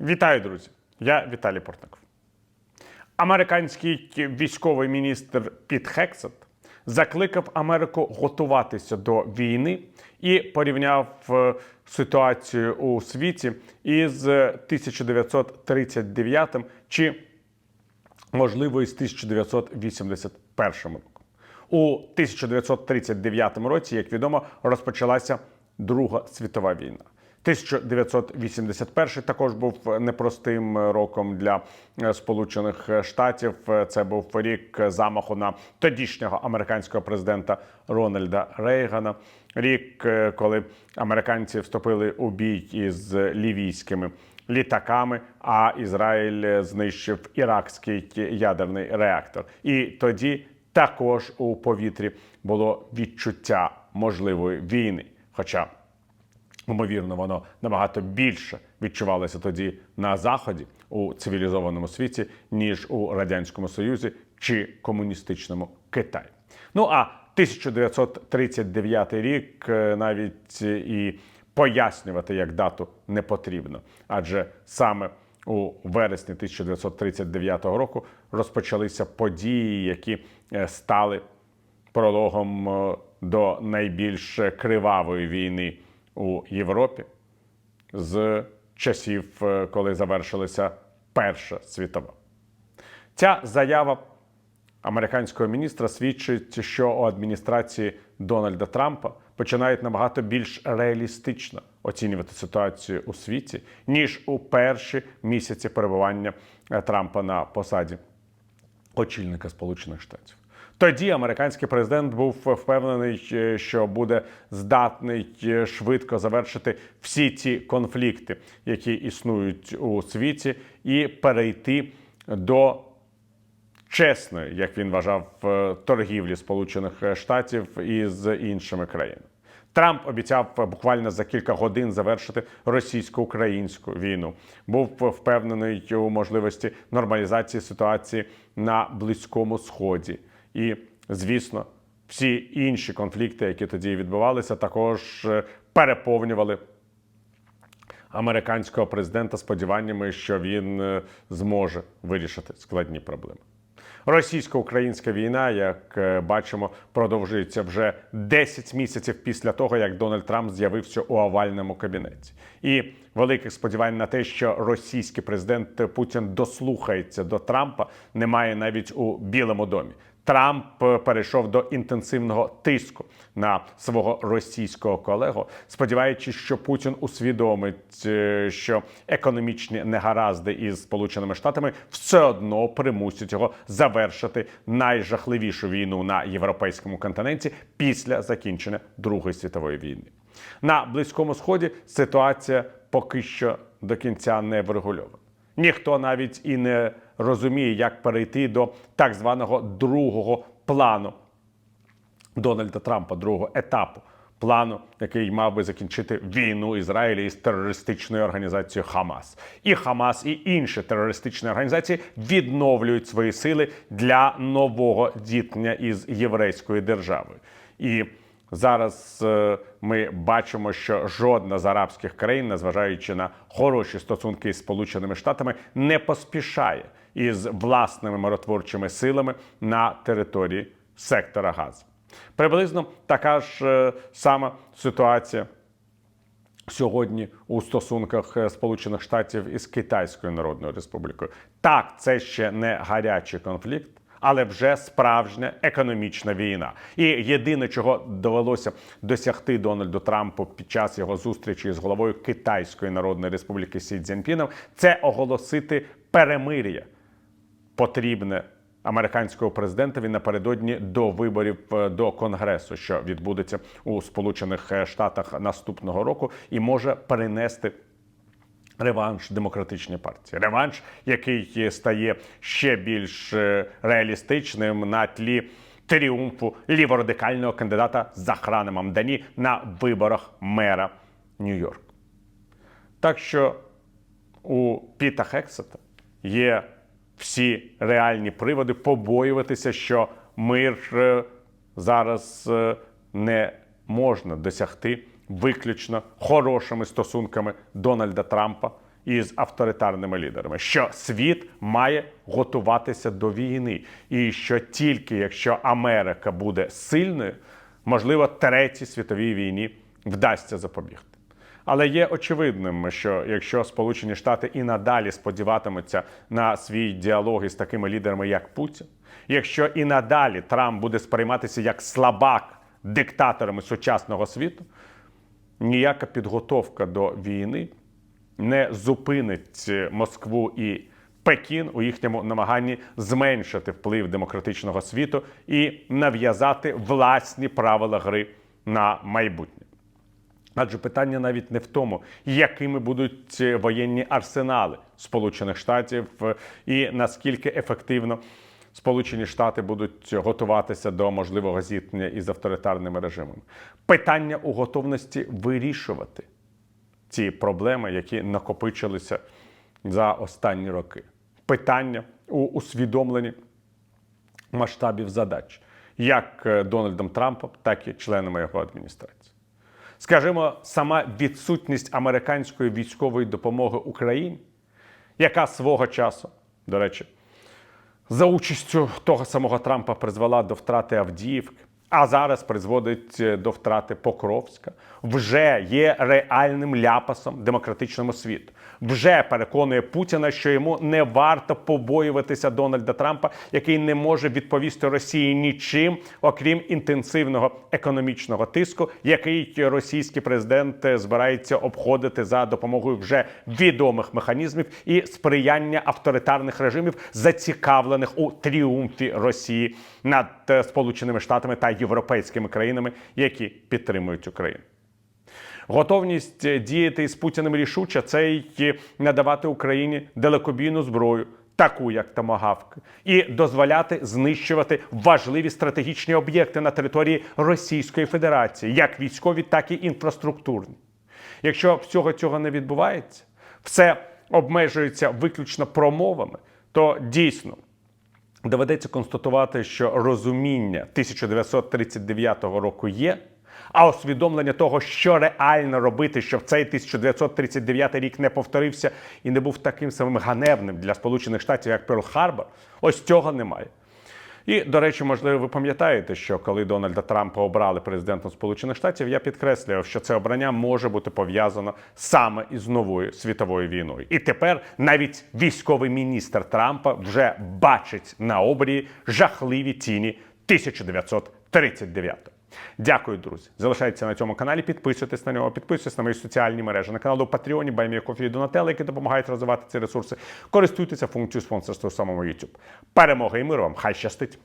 Вітаю, друзі! Я Віталій Портников. Американський військовий міністр Піт Хексет закликав Америку готуватися до війни і порівняв е, ситуацію у світі із 1939 чи, можливо, із 1981 роком. У 1939 році, як відомо, розпочалася Друга світова війна. 1981 також був непростим роком для е, Сполучених Штатів. Це був рік замаху на тодішнього американського президента Рональда Рейгана. Рік, е, коли американці вступили у бій із лівійськими літаками, а Ізраїль знищив іракський ядерний реактор. І тоді також у повітрі було відчуття можливої війни. Хоча Ймовірно, воно набагато більше відчувалося тоді на заході у цивілізованому світі, ніж у радянському союзі чи комуністичному Китаї. Ну а 1939 рік е, навіть і пояснювати як дату не потрібно, адже саме у вересні 1939 року розпочалися події, які е, стали прологом е, до найбільш кривавої війни у Європі з часів, е, коли завершилася Перша світова. Ця заява американського міністра свідчить, що у адміністрації Дональда Трампа починають набагато більш реалістично оцінювати ситуацію у світі, ніж у перші місяці перебування е, Трампа на посаді очільника Сполучених Штатів. Тоді американський президент був впевнений, е, що буде здатний е, швидко завершити всі ті конфлікти, які існують у світі, і перейти до чесної, як він вважав, е, торгівлі Сполучених Штатів із іншими країнами. Трамп обіцяв буквально за кілька годин завершити російсько-українську війну. Був впевнений у можливості нормалізації ситуації на близькому сході. І, звісно, всі інші конфлікти, які тоді відбувалися, також е, переповнювали американського президента сподіваннями, що він е, зможе вирішити складні проблеми. Російсько-українська війна, як е, бачимо, продовжується вже 10 місяців після того, як Дональд Трамп з'явився у овальному кабінеті, і великих сподівань на те, що російський президент Путін дослухається до Трампа, немає навіть у Білому домі. Трамп перейшов до інтенсивного тиску на свого російського колегу, сподіваючись, що Путін усвідомить, е, що економічні негаразди із Сполученими Штатами все одно примусять його завершити найжахливішу війну на європейському континенті після закінчення Другої світової війни. На близькому сході ситуація поки що до кінця не врегульована. Ніхто навіть і не розуміє, як перейти до так званого другого плану Дональда Трампа, другого етапу плану, який мав би закінчити війну Ізраїля із терористичною організацією Хамас. І Хамас, і інші терористичні організації відновлюють свої сили для нового зіткнення із єврейською державою. І Зараз е, ми бачимо, що жодна з арабських країн, незважаючи на хороші стосунки з Сполученими Штатами, не поспішає із власними миротворчими силами на території сектора Газу. Приблизно така ж е, сама ситуація сьогодні у стосунках е, Сполучених Штатів із Китайською Народною Республікою. Так, це ще не гарячий конфлікт. Але вже справжня економічна війна, і єдине, чого довелося досягти Дональду Трампу під час його зустрічі з головою Китайської Народної Республіки Сі Цзіньпіном, це оголосити перемир'я потрібне американського президентові напередодні до виборів е, до конгресу, що відбудеться у Сполучених Штатах наступного року, і може перенести. Реванш демократичної партії, реванш, який стає ще більш е, реалістичним на тлі тріумфу ліворадикального кандидата Захрана Мамдані на виборах мера Нью-Йорка. Так що у Піта Хексета є всі реальні приводи побоюватися, що мир е, зараз е, не можна досягти виключно хорошими стосунками Дональда Трампа із авторитарними лідерами, що світ має готуватися до війни, і що тільки якщо Америка буде сильною, можливо, третій світовій війні вдасться запобігти. Але є очевидним, що якщо Сполучені Штати і надалі сподіватимуться на свій діалог із такими лідерами, як Путін, якщо і надалі Трамп буде сприйматися як слабак диктаторами сучасного світу, ніяка підготовка до війни не зупинить Москву і Пекін у їхньому намаганні зменшити вплив демократичного світу і нав'язати власні правила гри на майбутнє. Адже питання навіть не в тому, якими будуть воєнні арсенали Сполучених Штатів е, і наскільки ефективно Сполучені Штати будуть готуватися до можливого зіткнення із авторитарними режимами. Питання у готовності вирішувати ці проблеми, які накопичилися за останні роки. Питання у усвідомленні масштабів задач, як е, Дональдом Трампом, так і членами його адміністрації. Скажімо, сама відсутність американської військової допомоги Україні, яка свого часу, до речі, за участю того самого Трампа призвела до втрати Авдіївки, а зараз призводить е, до втрати Покровська, вже є реальним ляпасом демократичному світу. Вже переконує Путіна, що йому не варто побоюватися Дональда Трампа, який не може відповісти Росії нічим, окрім інтенсивного економічного тиску, який російський президент збирається обходити за допомогою вже відомих механізмів і сприяння авторитарних режимів, зацікавлених у тріумфі Росії над Сполученими Штатами та європейськими країнами, які підтримують Україну. Готовність е, діяти із Путіним рішуче це й надавати Україні далекобійну зброю, таку як Томагавк, і дозволяти знищувати важливі стратегічні об'єкти на території Російської Федерації, як військові, так і інфраструктурні. Якщо всього цього не відбувається, все обмежується виключно промовами, то дійсно доведеться констатувати, що розуміння 1939 року є. А усвідомлення того, що реально робити, щоб цей 1939 рік не повторився і не був таким самим ганебним для Сполучених Штатів, як Перл-Харбор, ось цього немає. І, до речі, можливо, ви пам'ятаєте, що коли Дональда Трампа обрали президентом Сполучених Штатів, я підкреслював, що це обрання може бути пов'язано саме із новою світовою війною. І тепер навіть військовий міністр Трампа вже бачить на обрії жахливі тіні 1939 Дякую, друзі. Залишайтеся на цьому каналі, підписуйтесь на нього, підписуйтесь на мої соціальні мережі, на канал у Патреоні, Баймія Кофі і Донателли, які допомагають розвивати ці ресурси. Користуйтеся функцією спонсорства у самому YouTube. Перемоги і миру вам! Хай щастить!